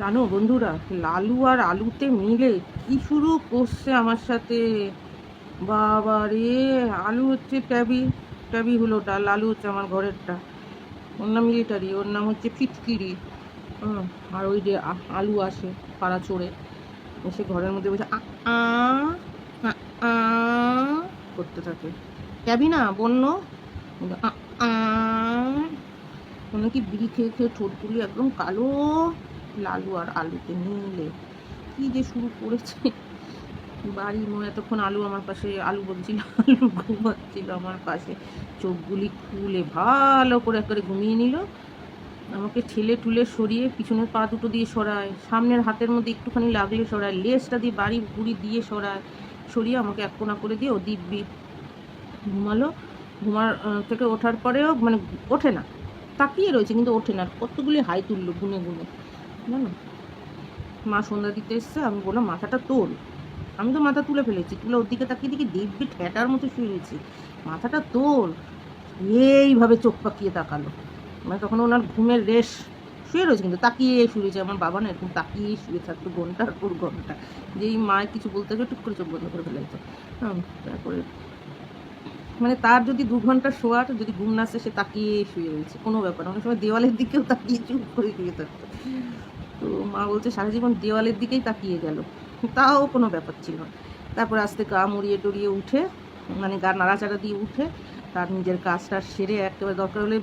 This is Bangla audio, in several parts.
জানো বন্ধুরা লালু আর আলুতে মিলে কি শুরু করছে আমার সাথে। বাবা রে আলু হচ্ছে ট্যাবি ট্যাবি হলো ডাল আলু হচ্ছে আমার ঘরেরটা। ওর নাম মিলিটারি ওর নাম হচ্ছে ফিটকিরি। আর ওই যে আলু আসে পাড়া চড়ে এসে ঘরের মধ্যে বসে আ করতে থাকে। ট্যাবি না বন্য? আ, কি বিড়ি খেয়ে খেয়ে ঠোঁটগুলি একদম কালো। লালু আর আলুতে মিলে কি যে শুরু করেছে। বাড়ি নয় এতক্ষণ আলু আমার পাশে, আলু বলছিল, আলু ঘুমাচ্ছিল আমার পাশে। চোখগুলি খুলে ভালো করে করে ঘুমিয়ে নিল। আমাকে ঠেলে টুলে সরিয়ে পিছনের পা দুটো দিয়ে সরায়। সামনের হাতের মধ্যে একটুখানি লাগলে সরায়। লেজটা দিয়ে বাড়ি বুড়ি দিয়ে সরায়। সরিয়ে আমাকে এক কোনা করে দিয়ে ও দিব্যি ঘুমালো। ঘুমার থেকে ওঠার পরেও মানে ওঠে না। তাকিয়ে রয়েছে, কিন্তু ওঠে না। কতগুলি হাই তুললো গুনে গুনে। জানো মা সন্ধ্যা দিতে এসছে, আমি বললাম, মাথাটা তোল। আমি তো মাথা তুলে ফেলেছি। তুলে ওর দিকে তাকিয়ে দেখি দিব্যি ঠেটার মতো শুয়ে রয়েছে। মাথাটা তোল। এইভাবে চোখ পাকিয়ে তাকালো। মানে তখন ওনার ঘুমের রেশ। শুয়ে রয়েছে কিন্তু, তাকিয়ে শুয়ে রয়েছে। আমার বাবা না এরকম তাকিয়ে শুয়ে থাকতো ঘণ্টার পর ঘণ্টা। যেই মায়ের কিছু বলতে গেলে টুক করে চোখ বন্ধ করে হ্যাঁ তারপরে মানে তার যদি দু ঘণ্টা শোয়ার, যদি ঘুম না আসে, সে তাকিয়ে শুয়ে রয়েছে। কোনো ব্যাপার অনেক সময় দেওয়ালের দিকেও তাকিয়ে চুপ করে শুয়ে থাকতো। তো মা বলছে, সারা জীবন দেওয়ালের দিকেই তাকিয়ে গেল। তাও কোনো ব্যাপার ছিল না। তারপর আস্তে গা মুড়িয়ে টড়িয়ে উঠে মানে গা নাড়াচাড়া দিয়ে উঠে, তার নিজের কাজটা সেরে একেবারে দরকার হলে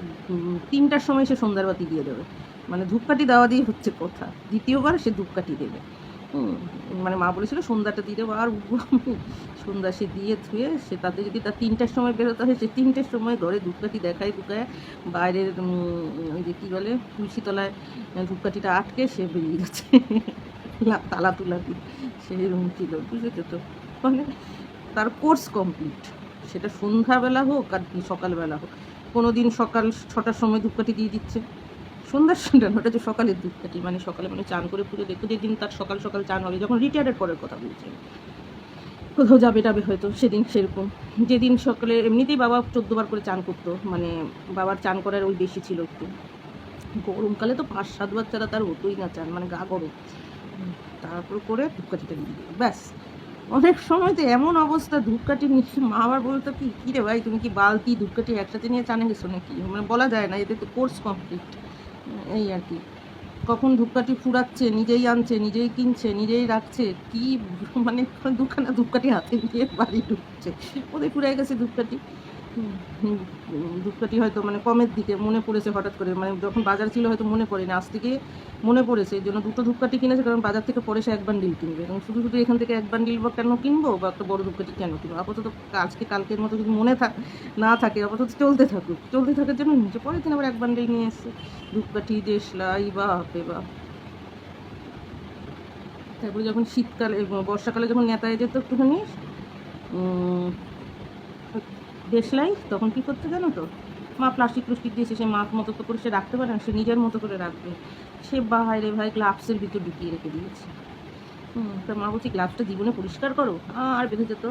তিনটার সময় সে সন্ধ্যার বাতি দিয়ে দেবে। মানে ধূপকাঠি দেওয়া দিয়ে হচ্ছে কথা। দ্বিতীয়বার সে ধূপকাঠি দেবে। মানে মা বলেছিল সন্ধ্যাটা দেবো, আর সন্ধ্যা সে দিয়ে ধুয়ে সে তাতে যদি তার তিনটার সময় বেরোতে হয় সে তিনটের সময় ঘরে ধূপকাঠি দেখায় দুকায় বাইরের ওই যে কী বলে তুলসী তলায় ধূপকাঠিটা আটকে সে বেরিয়ে গেছে তালা তুলা দিয়ে সে রুম ছিল, বুঝেছ তো? মানে তার কোর্স কমপ্লিট সেটা সন্ধ্যাবেলা হোক আর সকালবেলা হোক। কোনো দিন সকাল ছটার সময় ধূপকাঠি দিয়ে দিচ্ছে। সন্ধ্যার সন্ধ্যা ওটা যে সকালের ধূপকাঠি মানে সকালে মানে চান করে পুজো দেখো যেদিন তার সকাল সকাল চান হবে, যখন রিটায়ার্ডের পরের কথা বলছে কোথাও যাবে টাবে হয়তো, সেদিন সেরকম। যেদিন সকালে এমনিতেই বাবা চোদ্দবার করে চান করতো মানে বাবার চান করার ওই বেশি ছিল একটু। গরমকালে তো পাঁচ সাতবার ছাড়া তার হতোই না চান মানে গা গরম। তারপর করে ধূপকাঠিটা নিয়ে দিল ব্যাস। অনেক সময় তো এমন অবস্থা, ধূপকাঠি নিয়ে মা আবার বলতো, কি, কী রে ভাই, তুমি কি বালতি, ধূপকাঠি একসাথে নিয়ে চানে গেছো নাকি? মানে বলা যায় না এদের তো কোর্স কমপ্লিট এই আর কি। কখন ধূপকাঠি ফুরাচ্ছে, নিজেই আনছে, নিজেই কিনছে, নিজেই রাখছে, কি মানে দুখানা ধূপকাঠি হাতে নিয়ে বাড়ি ঢুকছে। ওদের ফুরাই গেছে ধূপকাঠি। ধূপকাঠি হয়তো মানে কমের দিকে মনে পড়েছে হঠাৎ করে। মানে যখন বাজার ছিল হয়তো মনে পড়েনি, আজ থেকে মনে পড়েছে। এই জন্য দুটো ধূপকাঠি কিনেছে কারণ বাজার থেকে পরে সে এক বান্ডিল কিনবে। এবং শুধু শুধু এখান থেকে এক বান্ডিল বা কেন কিনবো বা একটা বড় ধূপকাঠি কেন কিনবো? আপাতত আজকে কালকের মতো যদি মনে থাক না থাকে, আপাতত চলতে থাকুক। চলতে থাকার জন্য নিচে পরের দিন আবার এক বান্ডিল নিয়ে এসছে। ধূপকাঠি, দেশলাই বা হাতে বা তারপরে যখন শীতকালে, বর্ষাকালে যখন নেতায় যেত একটুখানি দেশলাই তখন কী করতে জানো তো? মা প্লাস্টিক প্লাস্টিক দিয়েছে সে মাছ মতো তো করে সে রাখতে পারে না, সে নিজের মতো করে রাখবে। সে বাইরে ভাই গ্লাভসের ভিতর ঢুকিয়ে রেখে দিয়েছে। হুম, তা মা বলছি গ্লাভসটা জীবনে পরিষ্কার করো, আর বেঁধে যেত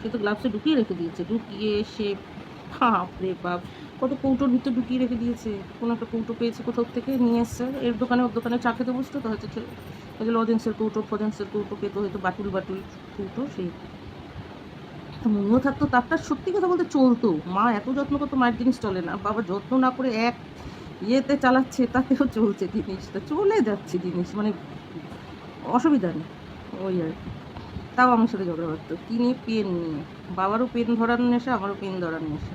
সে তো গ্লাভসে ঢুকিয়ে রেখে দিয়েছে। ঢুকিয়ে সে, বাপরে বাপ, কত কৌটোর ভিতর ঢুকিয়ে রেখে দিয়েছে। কোনো একটা কৌটো পেয়েছে কোথাও থেকে, নিয়ে এসছে। এর দোকানে, ওর দোকানে চা খেতে বসতো, তো হয়তো লজেন্সের কৌটো, ফজেন্সের কৌটো পেতো, হয়তো বাটুল বাটুল কৌটো, সেই মনেও থাকতো তারটা সত্যি কথা বলতে চলতো। মা এত যত্ন করতো, মায়ের জিনিস চলে না। বাবা যত্ন না করে এক ইয়েতে চালাচ্ছে, তাতেও চলছে জিনিসটা। চলে যাচ্ছে জিনিস মানে অসুবিধা নেই, ওই আর তাও আমার সাথে ঝগড়া করতো। কি নিয়ে পেন নিয়ে। বাবারও পেন ধরার নেশা, আমারও পেন ধরার নেশা।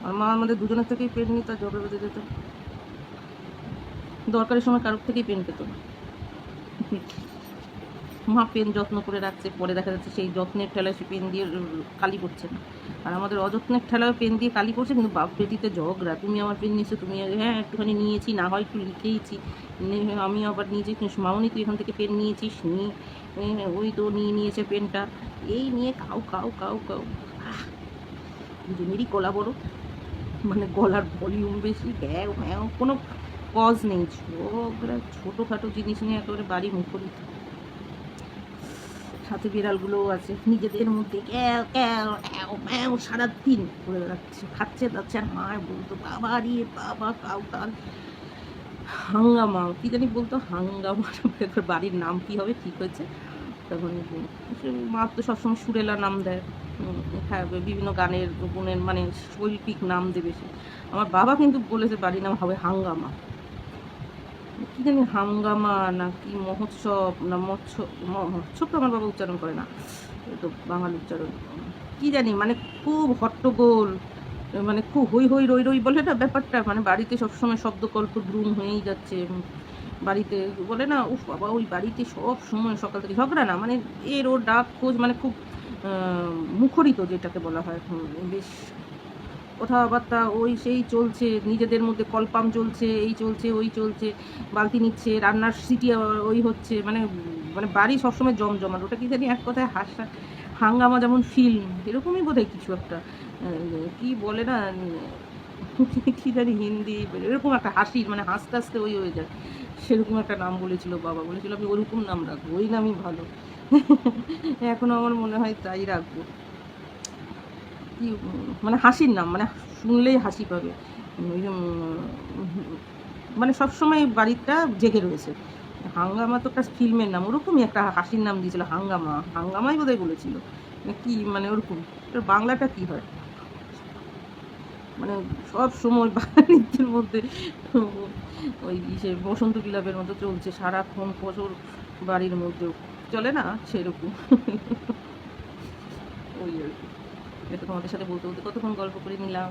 আর মা আমাদের দুজনের থেকেই পেন নিয়ে তার ঝগড়া বেঁধে যেত। দরকারের সময় কারোর থেকেই পেন পেত না। মা পেন যত্ন করে রাখছে, পরে দেখা যাচ্ছে সেই যত্নের ঠেলায় সে পেন দিয়ে কালি করছে। না আর আমাদের অযত্নের ঠেলায় পেন দিয়ে কালি করছে, কিন্তু বাপ বেটিতে ঝগড়া, তুমি আমার পেন নিয়েছো, তুমি হ্যাঁ একটুখানি নিয়েছি, না হয় একটু লিখেইছি। আমি আবার নিজে, মামনি, তুই এখান থেকে পেন নিয়েছিস নিয়ে ওই তো নিয়ে নিয়েছে পেনটা। এই নিয়ে কাউ কাউ কাউ কাউ। দুজনেরই গলা বড়। মানে গলার ভলিউম বেশি ব্যাও ম্যাও কোনো কজ নেই। ছোটোখাটো জিনিস নিয়ে একেবারে বাড়ি মুখরিত। সাথে বিড়ালগুলোও আছে। নিজেদের মধ্যে ক্যাও ক্যাও ক্যাও ম্যাও সারাদিন করে বেড়াচ্ছে। খাচ্ছে যাচ্ছে আর মায় বলতো বাবা রে, বাবা, কাউ কাল হাঙ্গামা, কী জানি বলতো, হাঙ্গামা বাড়ির নাম কী হবে, ঠিক হয়েছে। তখন মা তো সবসময় সুরেলা নাম দেয়। হ্যাঁ বিভিন্ন গানের, গুণের মানে শৈল্পিক নাম দেবে সে। আমার বাবা কিন্তু বলেছে বাড়ির নাম হবে হাঙ্গামা। কি জানি হাঙ্গামা না কি মহোৎসব না মৎস্য মহোৎসব তো আমার বাবা উচ্চারণ করে না। তো বাঙালি উচ্চারণ। কি জানি মানে খুব হট্টগোল মানে খুব হই হই রই রই বলে না ব্যাপারটা? মানে বাড়িতে সবসময় শব্দকল্প দ্রুম হয়েই যাচ্ছে। বাড়িতে বলে না, উফ বাবা, ওই বাড়িতে সব সময় সকাল থেকে ঝগড়া না? মানে এর ওর ডাক খোঁজ মানে খুব মুখরিত যেটাকে বলা হয় বেশ কথাবার্তা, ওই সেই চলছে, নিজেদের মধ্যে কলপাম চলছে, এই চলছে, ওই চলছে, বালতি নিচ্ছে, রান্নার সিটি ওই হচ্ছে মানে মানে বাড়ি সবসময় জমজমাট, ওটা কি জানি এক কথায় হাসা, হাঙ্গামা যেমন ফিল্ম এরকমই বোধহয় কিছু একটা কি বলে না কি জানি হিন্দি, এরকম একটা হাসির মানে হাসতে হাসতে ওই হয়ে যায়। সেরকম একটা নাম বলেছিল বাবা, বলেছিল, আমি ওরকম নাম রাখব, ওই নামই ভালো। এখনও আমার মনে হয় তাই রাখব। কি মানে হাসির নাম মানে শুনলেই হাসি পাবে। মানে সবসময় বাড়িটা জেগে রয়েছে। হাঙ্গামা তো একটা ফিল্মের নাম, ওরকমই একটা হাসির নাম দিয়েছিল, হাঙ্গামা। হাঙ্গামাই বোধহয় বলেছিল। মানে কি মানে ওরকম। বাংলাটা কি হয়? মানে সব সময় বাণিজ্যের মধ্যে ওই সে বসন্ত বিলাপের মতো চলছে, সারাক্ষণ ফসল বাড়ির মধ্যেও। চলে না সেরকম? ওই আর কি। এটা তোমাদের সাথে বলতে বলতে কতক্ষণ গল্প করে নিলাম?